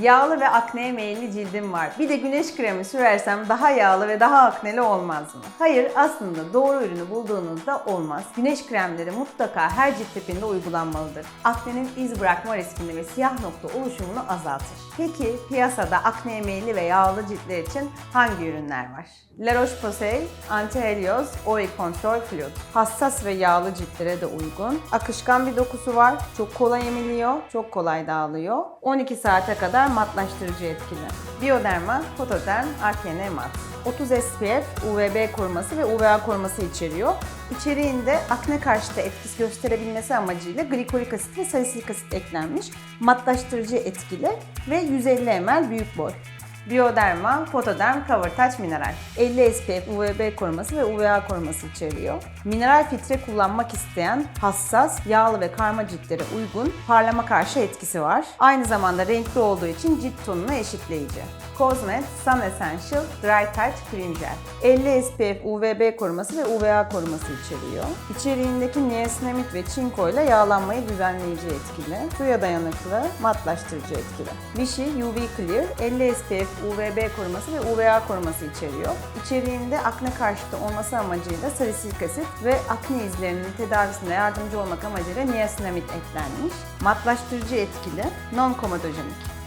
Yağlı ve akneye meyilli cildim var. Bir de güneş kremi sürersem daha yağlı ve daha akneli olmaz mı? Hayır, aslında doğru ürünü bulduğunuzda olmaz. Güneş kremleri mutlaka her cilt tipinde uygulanmalıdır. Aknenin iz bırakma riskini ve siyah nokta oluşumunu azaltır. Peki piyasada akneye meyilli ve yağlı ciltler için hangi ürünler var? La Roche-Posay Anti-Helios Oil Control Fluid. Hassas ve yağlı ciltlere de uygun. Akışkan bir dokusu var. Çok kolay emiliyor, çok kolay dağılıyor. 12 saate kadar matlaştırıcı etkili. Bioderma Photoderm AKN Mat. 30 SPF, UVB koruması ve UVA koruması içeriyor. İçeriğinde akne karşıtı etkisi gösterebilmesi amacıyla glikolik asit ve salisilik asit eklenmiş. Matlaştırıcı etkili ve 150 ml büyük boy. Bioderma Photoderm Cover Touch Mineral. 50 SPF UVB koruması ve UVA koruması içeriyor. Mineral filtre kullanmak isteyen hassas, yağlı ve karma ciltlere uygun parlama karşı etkisi var. Aynı zamanda renkli olduğu için cilt tonunu eşitleyici. Cosmet Sun Essential Dry Touch Cream Gel. 50 SPF UVB koruması ve UVA koruması içeriyor. İçeriğindeki niacinamid ve çinko ile yağlanmayı düzenleyici etkili. Suya dayanıklı, matlaştırıcı etkili. Vichy UV Clear 50 SPF UVB koruması ve UVA koruması içeriyor. İçeriğinde akne karşıtı olması amacıyla salisilik asit ve akne izlerinin tedavisinde yardımcı olmak amacıyla niacinamid eklenmiş. Matlaştırıcı etkili, non-komodojenik.